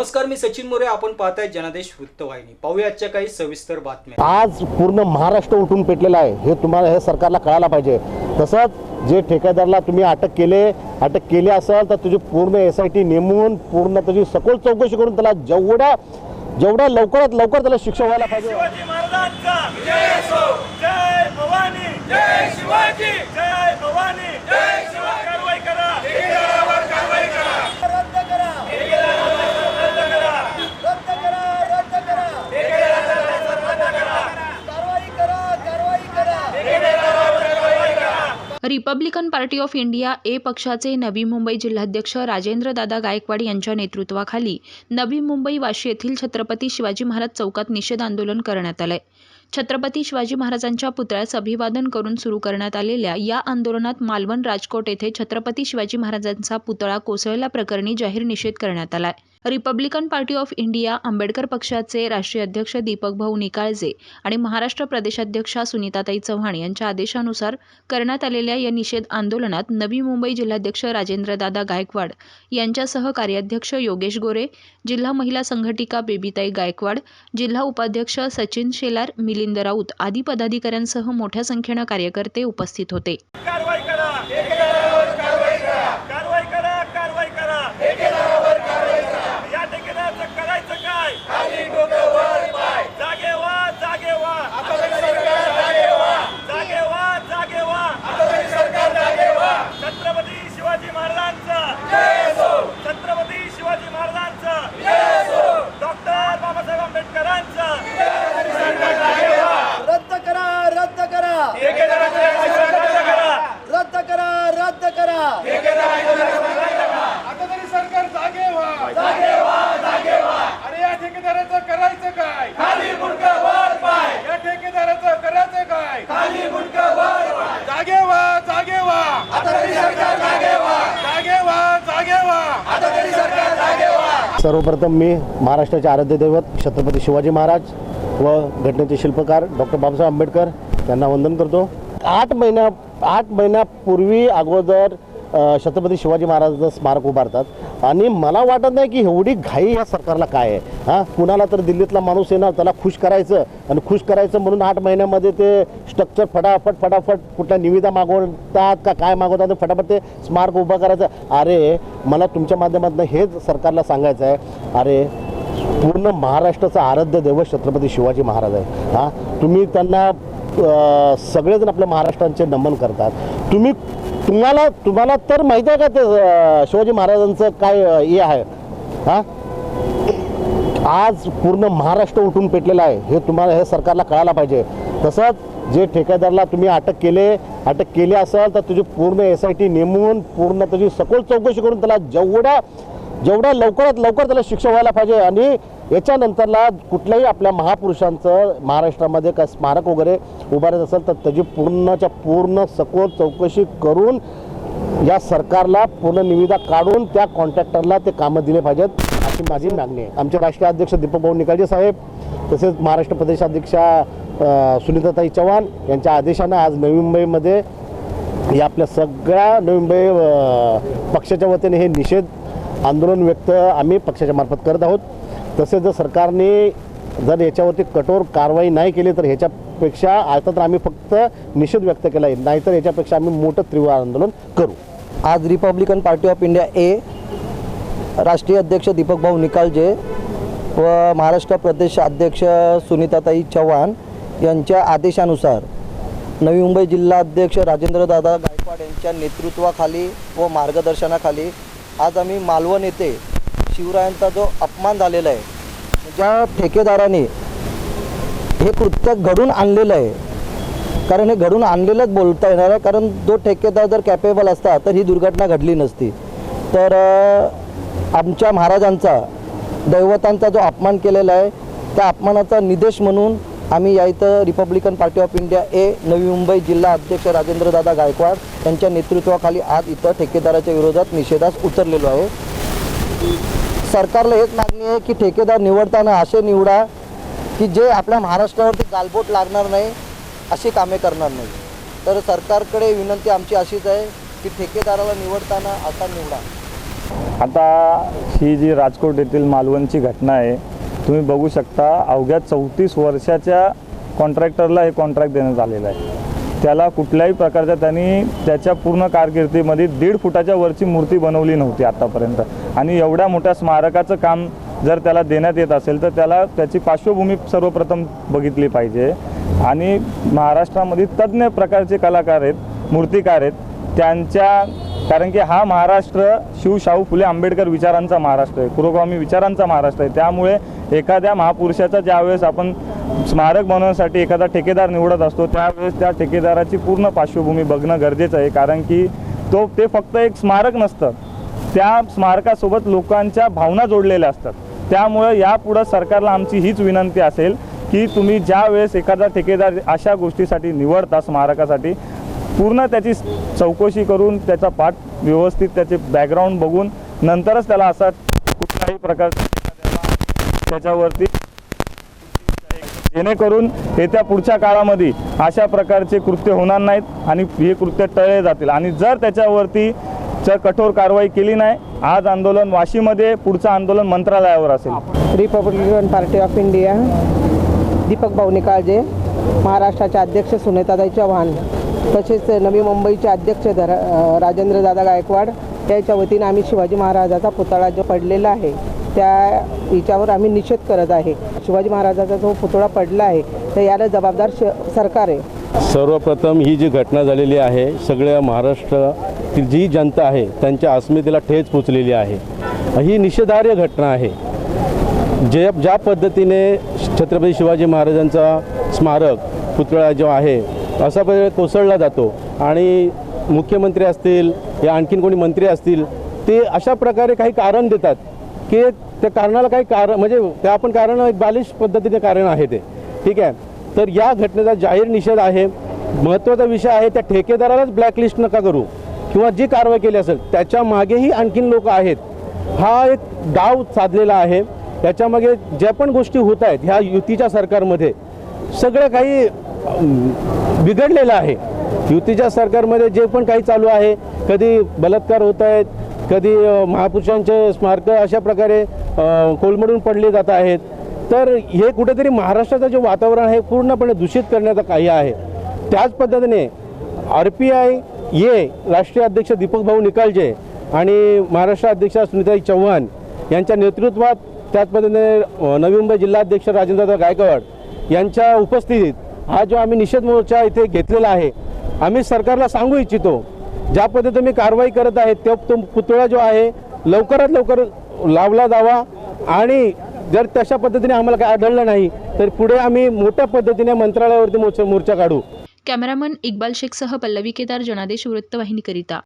नमस्कार मी सचिन मोरे. आपण पाहताय जनादेश वृत्तवाहिनी. पाहूया आजच्या काही सविस्तर बातम्या. आज पूर्ण महाराष्ट्र उठून पेटलेला आहे. हे तुम्हाला हे सरकारला कळायला पाहिजे. तसंच जे ठेकेदारला तुम्ही अटक केले अटक केली असेल तर तुझी पूर्ण एस आय टी नेमून पूर्ण तुझी सखोल चौकशी करून त्याला जेवढ्या जेवढ्या लवकरात लवकर त्याला शिक्षा व्हायला पाहिजे शिवाजी महाराजांचा जय असो जय भवानी जय शिवाजी जय भवानी जय शिवाजी कारवाई करा ठेकेदारावर कारवाई करा रद्द करा रद्द करा रद्द करा रद्द करा रद्द करा कारवाई करा कारवाई करा Republican Party of India A पक्षाचे नवी मुंबई जिल्हाध्यक्ष राजेंद्रदादा गायकवाड यांच्या नेतृत्वाखाली नवी मुंबई वाशी येथील छत्रपती शिवाजी महाराज चौकात निषेध आंदोलन करण्यात आलंय. छत्रपती शिवाजी महाराजांच्या पुतळ्यास अभिवादन करून सुरू करण्यात आलेल्या या आंदोलनात मालवण राजकोट येथे छत्रपती शिवाजी महाराजांचा पुतळा कोसळल्याप्रकरणी जाहीर निषेध करण्यात आलाय. Republican Party of India Ambedkar पक्षाचे राष्ट्रीय अध्यक्ष दीपक भाऊ निकाळजे आणि महाराष्ट्र प्रदेशाध्यक्षा सुनीताताई चव्हाण यांच्या आदेशानुसार करण्यात आलेल्या या निषेध आंदोलनात नवी मुंबई जिल्हाध्यक्ष राजेंद्रदादा गायकवाड यांच्यासह कार्याध्यक्ष योगेश गोरे जिल्हा महिला संघटिका बेबीताई गायकवाड जिल्हा उपाध्यक्ष सचिन शेलार मिलिंद राऊत आदी पदाधिकाऱ्यांसह मोठ्या संख्येनं कार्यकर्ते उपस्थित होते कारवाई करा ठेकेदारावर कारवाई करा कारवाई करा कारवाई करा ठेकेदारावर कारवाई करा या ठेकेदाराचं करायचं काय खाली डोकं वर पाय जागे व्हा जागे व्हा आता सरकार जागे व्हा जागे व्हा जागे व्हा आता सरकार जागे व्हा छत्रपती शिवाजी महाराजांचा जय असो छत्रपती शिवाजी महाराजांचा जय असो डॉक्टर बाबासाहेब आंबेडकरांचा रद्द करा रद्द करा रद्द करा रद्द करा रद्द करा आता तरी सरकार जागे व्हा जागे व्हा जागे व्हा अरे या ठेकेदाराचं करायचं काय खाली मुंडकं वर पाय या ठेकेदाराचं करायचं काय खाली मुंडकं वर पाय जागे व्हा जागे व्हा आता तरी सरकार जागे व्हा जागे व्हा जागे व्हा आता तरी सरकार जागे व्हा सर्वप्रथम मी महाराष्ट्राचे आराध्य दैवत छत्रपती शिवाजी महाराज व घटनेचे शिल्पकार डॉक्टर बाबासाहेब आंबेडकर यांना वंदन करतो. आठ महिन्या आठ महिन्यापूर्वी अगोदर छत्रपती शिवाजी महाराजांचं स्मारक उभारतात. आणि मला वाटत नाही की एवढी घाई ह्या सरकारला काय आहे? हां? कुणाला तर दिल्लीतला माणूस येणार त्याला खुश करायचं. आणि खुश करायचं म्हणून आठ महिन्यामध्ये ते स्ट्रक्चर फटाफट फटाफट कुठल्या निविदा मागवतात का काय मागवतात फटाफट ते स्मारक उभं करायचं. अरे मला तुमच्या माध्यमातून हेच सरकारला सांगायचं आहे. अरे पूर्ण महाराष्ट्राचं आराध्य दैवत छत्रपती शिवाजी महाराज आहे. हां? तुम्ही त्यांना सगळेजण आपल्या महाराष्ट्रांचे नमन करतात. तुम्ही तुम्हाला तुम्हाला तर माहिती आहे का ते शिवाजी महाराजांचं काय हे आहे? हा? आज पूर्ण महाराष्ट्र उठून पेटलेला आहे. हे तुम्हाला हे सरकारला कळायला पाहिजे. तसंच जे ठेकेदारला तुम्ही अटक केले अटक केली असेल तर तुझी पूर्ण एस आय टी नेमून पूर्ण तुझी सखोल चौकशी करून त्याला जेवढ्या जेवढ्या लवकरात लवकर त्याला शिक्षा व्हायला पाहिजे. आणि याच्यानंतरला कुठल्याही आपल्या महापुरुषांचं महाराष्ट्रामध्ये काय स्मारक वगैरे उभारायचं असेल तर त्याची पूर्णच्या पूर्ण सखोल चौकशी करून या सरकारला पूर्ण निविदा काढून त्या कॉन्ट्रॅक्टरला ते कामं दिले पाहिजेत अशी माझी मागणी आहे. आमचे राष्ट्रीय अध्यक्ष दीपक भाऊ निकाळजे साहेब तसेच महाराष्ट्र प्रदेशाध्यक्षा सुनीताताई चव्हाण यांच्या आदेशानं आज नवी मुंबईमध्ये या आपल्या सगळ्या नवी मुंबई पक्षाच्या वतीने हे निषेध आंदोलन व्यक्त आम्ही पक्षाच्या मार्फत करत आहोत. तसेच जर सरकारने जर याच्यावरती कठोर कारवाई नाही केली तर ह्याच्यापेक्षा आता तर आम्ही फक्त निषेध व्यक्त केला आहे. नाहीतर याच्यापेक्षा आम्ही मोठं तीव्र आंदोलन करू. आज Republican Party of India A राष्ट्रीय अध्यक्ष दीपक भाऊ निकालजे व महाराष्ट्र प्रदेश अध्यक्ष सुनीताताई चव्हाण यांच्या आदेशानुसार नवी मुंबई जिल्हा अध्यक्ष राजेंद्रदादा गायकवाड यांच्या नेतृत्वाखाली व मार्गदर्शनाखाली आज आम्ही मालवण येथे शिवरायांचा जो अपमान झालेला आहे ज्या ठेकेदाराने हे कृत्य घडून आणलेलं आहे कारण हे घडून आणलेलंच बोलता येणार आहे कारण जो ठेकेदार जर कॅपेबल असता तर ही दुर्घटना घडली नसती. तर आमच्या महाराजांचा दैवतांचा जो अपमान केलेला आहे त्या अपमानाचा निदेश म्हणून आम्ही या इथं Republican Party of India A Navi Mumbai जिल्हा अध्यक्ष राजेंद्रदादा गायकवाड यांच्या नेतृत्वाखाली आज इथं ठेकेदाराच्या विरोधात निषेधास उतरलेलो आहे. सरकारला हेच मागणी आहे की ठेकेदार निवडताना असे निवडा की जे आपल्या महाराष्ट्रावरती गालबोट लागणार नाही अशी कामे करणार नाही. तर सरकारकडे विनंती आमची अशीच आहे की ठेकेदाराला निवडताना असा निवडा. आता ही जी राजकोट येथील मालवणची घटना आहे तुम्ही बघू शकता अवघ्या चौतीस वर्षाच्या कॉन्ट्रॅक्टरला हे कॉन्ट्रॅक्ट देण्यात आलेलं आहे. त्याला कुठल्याही प्रकारच्या त्यांनी त्याच्या पूर्ण कारकिर्दीमध्ये दीड फुटाच्या वरची मूर्ती बनवली नव्हती आतापर्यंत. आणि एवढ्या मोठ्या स्मारकाचं काम जर त्याला देण्यात येत असेल तर त्याला त्याची पार्श्वभूमी सर्वप्रथम बघितली पाहिजे. आणि महाराष्ट्रामध्ये तज्ज्ञ प्रकारचे कलाकार आहेत मूर्तिकार आहेत. त्यांच्या कारण की हा महाराष्ट्र शिव शाहू फुले आंबेडकर विचारांचा महाराष्ट्र आहे पुरोगामी विचारांचा महाराष्ट्र आहे. त्यामुळे एखाद्या महापुरुषाचा ज्यावेळेस आपण स्मारक बनवण्यासाठी एखादा ठेकेदार निवडत असतो त्यावेळेस त्या ठेकेदाराची पूर्ण पार्श्वभूमी बघणं गरजेचं आहे. कारण की तो ते फक्त एक स्मारक नसतं. त्या स्मारकासोबत लोकांच्या भावना जोडलेल्या असतात. त्यामुळं यापुढं सरकारला आमची हीच विनंती असेल की तुम्ही ज्या वेळेस एखादा ठेकेदार अशा गोष्टीसाठी निवडता स्मारकासाठी पूर्ण त्याची चौकशी करून त्याचा पाठ व्यवस्थित त्याचे बॅकग्राऊंड बघून नंतरच त्याला असा कुठल्याही प्रकारचा त्याच्यावरती जेणेकरून येत्या पुढच्या काळामध्ये अशा प्रकारचे कृत्य होणार नाहीत आणि हे कृत्य टळले जातील. आणि जर त्याच्यावरती जर कठोर कारवाई केली नाही आज आंदोलन वाशीमध्ये पुढचं आंदोलन मंत्रालयावर असेल. Republican Party of India Deepak Bhavani Kalje महाराष्ट्राचे अध्यक्ष सुनेतादाई चव्हाण तसेच नवी मुंबईचे अध्यक्ष धर राजेंद्र दादा गायकवाड याच्या वतीने आम्ही शिवाजी महाराजाचा पुतळा जो पडलेला आहे त्या हिच्यावर आम्ही निषेध करत आहे. शिवाजी महाराजाचा जो पुतळा पडला आहे तर याला जबाबदार श सरकार आहे. सर्वप्रथम ही जी घटना झालेली आहे सगळ्या महाराष्ट्रातील जी जनता आहे त्यांच्या अस्मितेला ठेच पोचलेली आहे. ही निषेधार्य घटना आहे. जे ज्या पद्धतीने छत्रपती शिवाजी महाराजांचा स्मारक पुतळा जो आहे असा पद्धतीने कोसळला जातो आणि मुख्यमंत्री असतील या आणखीन कोणी मंत्री असतील ते अशा प्रकारे काही कारण देतात की त्या कारणाला काही कारण म्हणजे त्या आपण कारण एक बालिश पद्धतीने कारण आहे ते. ठीक आहे? तर या घटनेचा जाहीर निषेध आहे. महत्त्वाचा विषय आहे त्या ठेकेदारालाच ब्लॅकलिस्ट नका करू. किंवा जी कारवाई केली असेल त्याच्या मागेही आणखीन लोक आहेत. हा एक डाव साधलेला आहे. त्याच्यामागे ज्या पण गोष्टी होत आहेत ह्या युतीच्या सरकारमध्ये सगळं काही बिघडलेलं आहे. युतीच्या सरकारमध्ये जे पण काही चालू आहे कधी बलात्कार होत आहेत कधी महापुरुषांचे स्मारक अशा प्रकारे कोलमडून पडले जात आहेत. तर हे कुठेतरी महाराष्ट्राचं जे वातावरण आहे पूर्णपणे दूषित करण्याचं काही आहे. त्याच पद्धतीने आर पी आय ये राष्ट्रीय अध्यक्ष दीपक भाऊ निकालजे आणि महाराष्ट्र अध्यक्ष सुनीताई चव्हाण यांच्या नेतृत्वात त्याच पद्धतीने नवी मुंबई जिल्हाध्यक्ष राजेंद्रदा गायकवाड यांच्या उपस्थितीत हा जो आम्ही निषेध मोर्चा इथे घेतलेला आहे आम्ही सरकारला सांगू इच्छितो ज्या पद्धतीने मी कारवाई करत आहे तो तो पुतळा जो आहे लवकरात लवकर लावला जावा आणि जर तशा पद्धतीने आम्हाला काय आढळलं नाही तर पुढे आम्ही मोठ्या पद्धतीने मंत्रालयावरती मोर्चा मोर्चा काढू. कॅमेरामन इक्बाल शेखसह पल्लवी केदार जनादेश वृत्तवाहिनीकरिता.